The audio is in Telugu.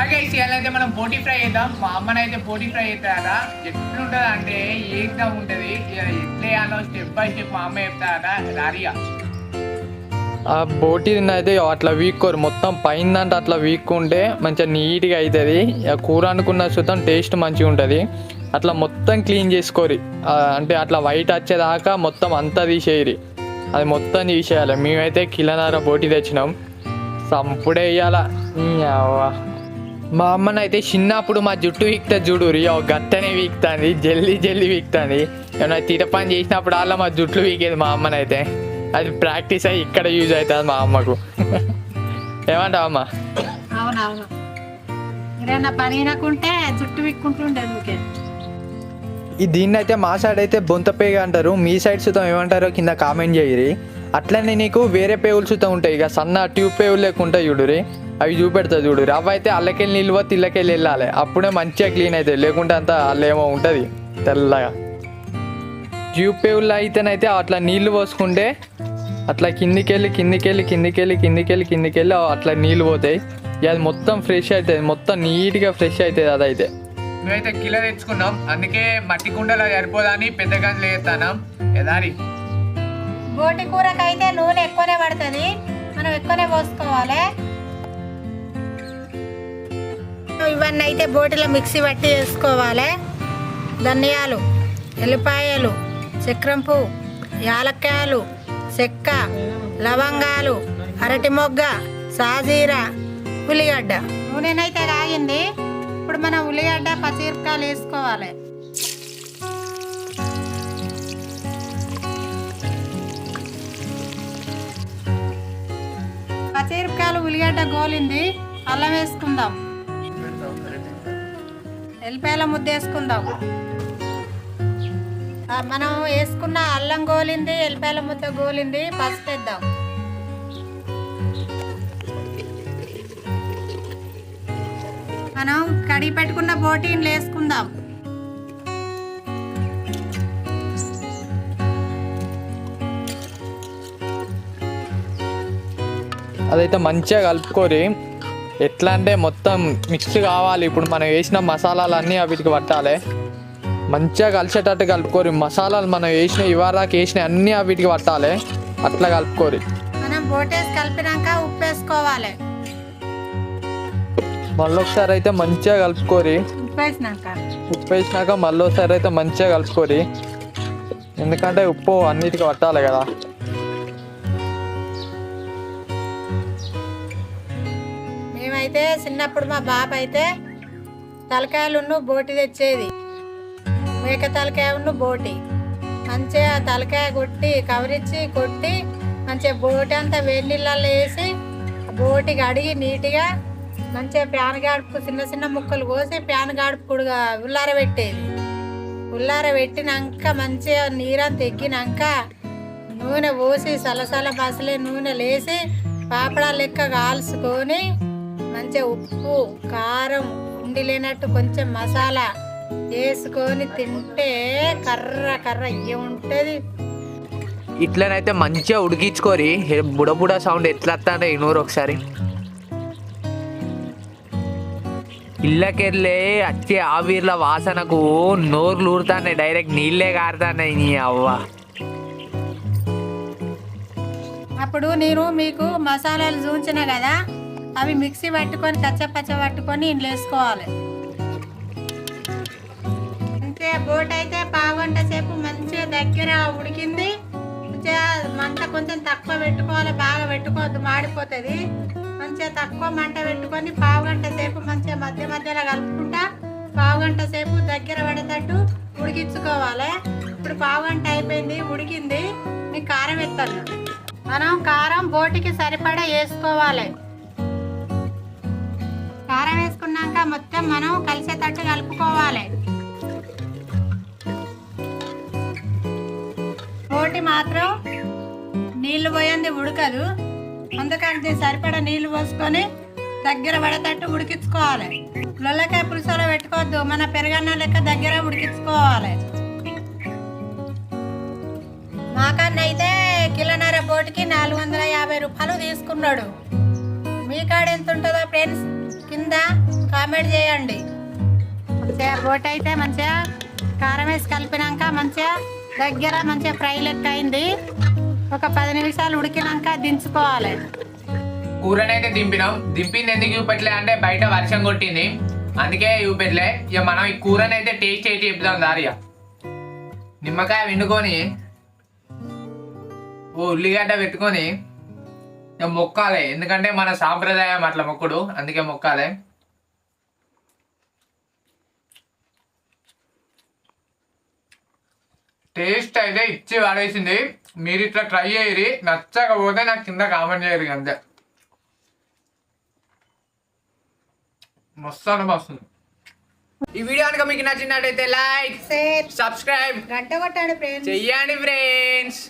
మంచిగా గైస్ ఇవాళైతే మనం బోటీ ఫ్రై చేద్దాం. మా అమ్మనైతే బోటీ ఫ్రై చేస్తారట. ఎట్లుంటది అంటే ఏకదా ఉంటది ఇక ఎట్లా వేయాలో స్టెప్ బై స్టెప్ మా అమ్మ చెప్తారా రారియా. ఆ బోటి అయితే అట్లా వీక్కోరు. మొత్తం పైన అంటే అట్లా వీక్ ఉంటే మంచిగా నీట్గా అవుతుంది కూర అనుకున్న చూద్దాం టేస్ట్ మంచిగా ఉంటుంది అట్లా మొత్తం క్లీన్ చేసుకోరి. అంటే అట్లా వైట్ వచ్చేదాకా మొత్తం అంతా తీసేయరి. అది మొత్తం తీసేయాలి. మేమైతే కిలోన్నర బోటి తెచ్చినాం. సంపుడే వేయాల మా అమ్మనైతే చిన్నప్పుడు మా జుట్టు వీక్తా చూడు రియో గట్టనే వీక్తుంది జల్లి జల్లి వీక్తుంది. ఏమైనా తీట పని చేసినప్పుడు అలా మా జుట్లు వీకేది మా అమ్మనైతే. అది ప్రాక్టీస్ అయ్యి ఇక్కడ యూజ్ అవుతుంది మా అమ్మకు. ఏమంటావు అమ్మ? అవునవును. పని జుట్టు వీక్కుంటుండే ఈ దీన్ని అయితే మా సైడ్ అయితే బొంతపేగ అంటారు. మీ సైడ్ సుతం ఏమంటారో కింద కామెంట్ చేయరి. అట్లనే నీకు వేరే పేవులు సుతం ఉంటాయి. ఇక సన్న ట్యూబ్ పేవులు లేకుండా ఉంటాయి చూడురి అవి చూపెడతా చూడు అవి అయితే అల్లకెళ్ళి నిల్వ తిల్లకెళ్ళి వెళ్ళాలి. అప్పుడే మంచిగా క్లీన్ అవుతాయి లేకుంటే అంతా అల్లేమో ఉంటుంది. తెల్లగా. ట్యూబ్ పేవుల్లో అయితేనైతే అట్లా నీళ్ళు పోసుకుంటే అట్లా కిందికెళ్ళి కిందికెళ్ళి కిందికెళ్ళి కిందికెళ్ళి కిందికెళ్ళి అట్లా నీళ్ళు పోతాయి. ఇక అది మొత్తం ఫ్రెష్ అవుతుంది మొత్తం నీట్గా ఫ్రెష్ అవుతుంది అదైతే. మేమైతే కిలో తెచ్చుకున్నాం అందుకే మట్టి కుండలో సరిపోదని పెద్ద గంజలు వేస్తాను ఎదారి బోటి కూరకైతే నూనె ఎక్కువనే పడుతుంది. మనం ఎక్కువనే పోసుకోవాలి. ఇవన్నీ అయితే బోటిలో మిక్సీ పట్టి వేసుకోవాలి. ధనియాలు ఎల్లిపాయలు చక్రం పువ్వు యాలక్కాయలు చెక్క లవంగాలు అరటి మొగ్గ సాజీర ఉల్లిగడ్డ. నూనెనైతే కాగింది ఇప్పుడు మనం ఉల్లిగడ్డ పచ్చిమిరపకాయలు వేసుకోవాలి. పచ్చిమిరపకాయలు ఉల్లిగడ్డ గోలింది. అల్లం వేసుకుందాం. ఎల్లిపాయల ముద్ద వేసుకుందాం. మనం వేసుకున్న అల్లం గోలింది ఎల్లిపాయల ముద్ద గోలింది పసుపు వేద్దాం. మనం కడిగి పెట్టుకున్న బోటీని వేసుకుందాం. అదైతే మంచిగా కలుపుకోరి ఎట్లా అంటే మొత్తం మిక్స్ కావాలి. ఇప్పుడు మనం వేసిన మసాలాలన్నీ వీటికి పట్టాలి. మంచిగా కలిసేటట్టు కలుపుకోరి మసాలాలు మనం వేసిన ఇవారాకి వేసిన అన్నీ వీటికి పట్టాలి. అట్లా కలుపుకోరి మనం బోటేసి కలిపినాక ఉప్పు వేసుకోవాలి. మళ్ళీ ఒకసారి అయితే మంచిగా కలుపుకోరి. ఉప్పు వేసినాక మళ్ళీ ఒకసారి అయితే మంచిగా కలుపుకోరి. ఎందుకంటే ఉప్పు అన్నిటికీ పట్టాలి కదా. మేమైతే చిన్నప్పుడు మా బాబు అయితే తలకాయలున్ను బోటి తెచ్చేది. మేక తలకాయ ఉన్ను బోటి. మంచిగా తలకాయ కొట్టి కవరిచ్చి కొట్టి మంచిగా బోటి అంతా వేడి నీళ్ళల్లో వేసి బోటి కడిగి నీట్గా మంచిగా ప్యాన్ గాడుపు చిన్న చిన్న ముక్కలు కోసి ప్యాన్ గాడుపు కూడా ఉల్లార పెట్టేది. ఉల్లార పెట్టినాక మంచిగా నీరంతా ఎగ్గినాక నూనె పోసి సలసల పసలే నూనె లేసి పాపడా లెక్క కాల్చుకొని మంచిగా ఉప్పు కారం ఉండి లేనట్టు కొంచెం మసాలా వేసుకొని తింటే కర్ర కర్ర ఉంటుంది. ఇట్లనైతే మంచిగా ఉడికించుకోరి. బుడబుడ సౌండ్ ఎట్లా వస్తాడే నూరు ఒకసారి. ఇళ్ళకెళ్ళే వచ్చే ఆవిర్ల వాసనకు నోర్లు ఊరుతానే డైరెక్ట్ నీళ్ళే కారుతాన్నాయి నీ అవ్వ. అప్పుడు నేను మీకు మసాలాలు చూపించిన కదా అవి మిక్సీ పట్టుకొని కచ్చపచ్చ పట్టుకొని ఇంట్లో వేసుకోవాలి. అంతే బోట్ అయితే పావుగంట సేపు మంచిగా దగ్గర ఉడికింది. మంట కొంచెం తక్కువ పెట్టుకోవాలి బాగా పెట్టుకోవద్దు మాడిపోతుంది. మంచిగా తక్కువ మంట పెట్టుకొని పావుగంట సేపు మంచిగా మధ్య మధ్యలో కలుపుకుంటా పావుగంట సేపు దగ్గర పడేటట్టు ఉడికించుకోవాలి. ఇప్పుడు పావుగంట అయిపోయింది ఉడికింది. మీకు కారం ఎత్తాను మనం కారం బోటికి సరిపడా వేసుకోవాలి. కారం వేసుకున్నాక మొత్తం మనం కలిసేటట్టు కలుపుకోవాలి. బోటి మాత్రం నీళ్ళు పోయింది ఉడకదు. అందుకని సరిపడా నీళ్ళు పోసుకొని దగ్గర పడేటట్టు ఉడికించుకోవాలి. లొల్లకాయ పులుసులో పెట్టుకోవద్దు. మన పెరగన్న లెక్క దగ్గర ఉడికించుకోవాలి. మాకన్నైతే కిలోన్నర బోటికి నాలుగు వందల యాభై రూపాయలు తీసుకున్నాడు. మీ కాడ ఎంత ఉంటుందో ఫ్రెండ్స్ కింద కామెంట్ చేయండి. మంచిగా బోట్ అయితే మంచిగా కారం వేసి కలిపినాక మంచిగా దగ్గర మంచిగా ఫ్రై లెక్క అయింది. ఒక పది నిమిషాలు ఉడికినాక దించుకోవాలి. కూరనైతే దింపినాం. దింపింది ఎందుకు చూపెట్టలే అంటే బయట వర్షం కొట్టింది. అందుకే చూపెట్టలే. ఇక మనం ఈ కూరనైతే టేస్ట్ చేసి చెప్దాం దారిగా నిమ్మకాయ వండుకొని ఓ ఉల్లిగడ్డ పెట్టుకొని ఇక మొక్కాలి. ఎందుకంటే మన సాంప్రదాయం అట్లా మొక్కుడు. అందుకే మొక్కాలి. టేస్ట్ అయితే ఇచ్చి వాడేసింది. మీరు ఇట్లా ట్రై చేయరి. నచ్చకపోతే నాకు కింద కామెంట్ చేయరు అంతే. మస్తు మస్తు ఈ వీడియో కనుక మీకు నచ్చినట్టయితే లైక్ సేర్ సబ్స్క్రైబ్ గంట కొట్టాడు ఫ్రెండ్స్. చెయ్యండి ఫ్రెండ్స్.